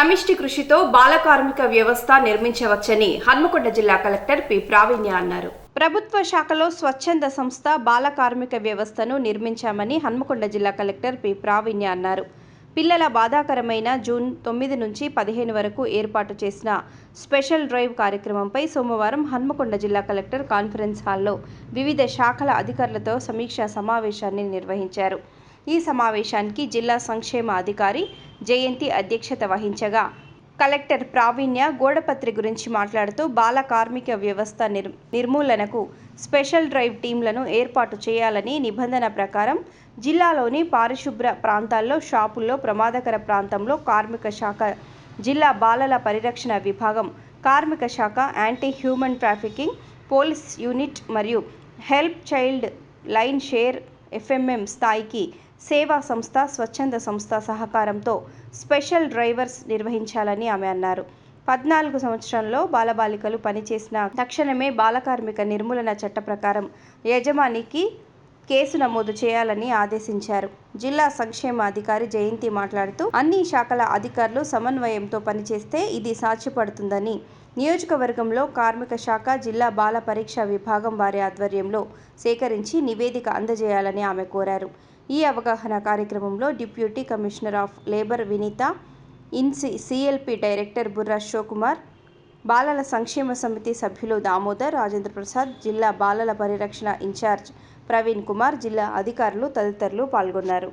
సమిష్టి కృషితో బాల కార్మిక వ్యవస్థ నిర్మించవచ్చని హన్మకొండ జిల్లా కలెక్టర్ పి. ప్రావీణ్య అన్నారు. ప్రభుత్వ శాఖలో స్వచ్ఛంద సంస్థ బాల కార్మిక వ్యవస్థను నిర్మించామని హన్మకొండ జిల్లా కలెక్టర్ పి. ప్రావీణ్య అన్నారు. పిల్లల బాధాకరమైన జూన్ తొమ్మిది నుంచి పదిహేను వరకు ఏర్పాటు చేసిన స్పెషల్ డ్రైవ్ కార్యక్రమంపై సోమవారం హన్మకొండ జిల్లా కలెక్టర్ కాన్ఫరెన్స్ హాల్లో వివిధ శాఖల అధికారులతో సమీక్షా సమావేశాన్ని నిర్వహించారు. ఈ సమావేశానికి జిల్లా సంక్షేమ అధికారి జయంతి అధ్యక్షత వహించగా కలెక్టర్ ప్రావీణ్య గోడపత్రి గురించి మాట్లాడుతూ బాల కార్మిక వ్యవస్థ నిర్ నిర్మూలనకు స్పెషల్ డ్రైవ్ టీంలను ఏర్పాటు చేయాలని నిబంధన ప్రకారం జిల్లాలోని పారిశుభ్ర ప్రాంతాల్లో షాపుల్లో ప్రమాదకర ప్రాంతంలో కార్మిక శాఖ జిల్లా బాలల పరిరక్షణ విభాగం కార్మిక శాఖ anti human trafficking police unit మరియు హెల్ప్ చైల్డ్ లైన్ షేర్ ఎఫ్ఎంఎం స్థాయికి సేవా సంస్థ స్వచ్ఛంద సంస్థ సహకారంతో స్పెషల్ డ్రైవర్స్ నిర్వహించాలని ఆమె అన్నారు. పద్నాలుగు సంవత్సరంలో బాలబాలికలు పనిచేసిన తక్షణమే బాలకార్మిక నిర్మూలన చట్ట ప్రకారం యజమానికి కేసు నమోదు చేయాలని ఆదేశించారు. జిల్లా సంక్షేమ అధికారి జయంతి మాట్లాడుతూ అన్ని శాఖల అధికారులు సమన్వయంతో పనిచేస్తే ఇది సాధ్యపడుతుందని. నియోజకవర్గంలో కార్మిక శాఖ జిల్లా బాల పరీక్ష విభాగం వారి ఆధ్వర్యంలో సేకరించి నివేదిక అందజేయాలని ఆమె కోరారు. ఈ అవగాహన కార్యక్రమంలో deputy commissioner of labour Vineetha ఇన్సి CLP director Burra Shivakumar బాలల సంక్షేమ సమితి సభ్యులు దామోదర్ రాజేంద్ర ప్రసాద్ జిల్లా బాలల పరిరక్షణ ఇన్ఛార్జ్ ప్రవీణ్ కుమార్ జిల్లా అధికారులు తదితరులు పాల్గొన్నారు.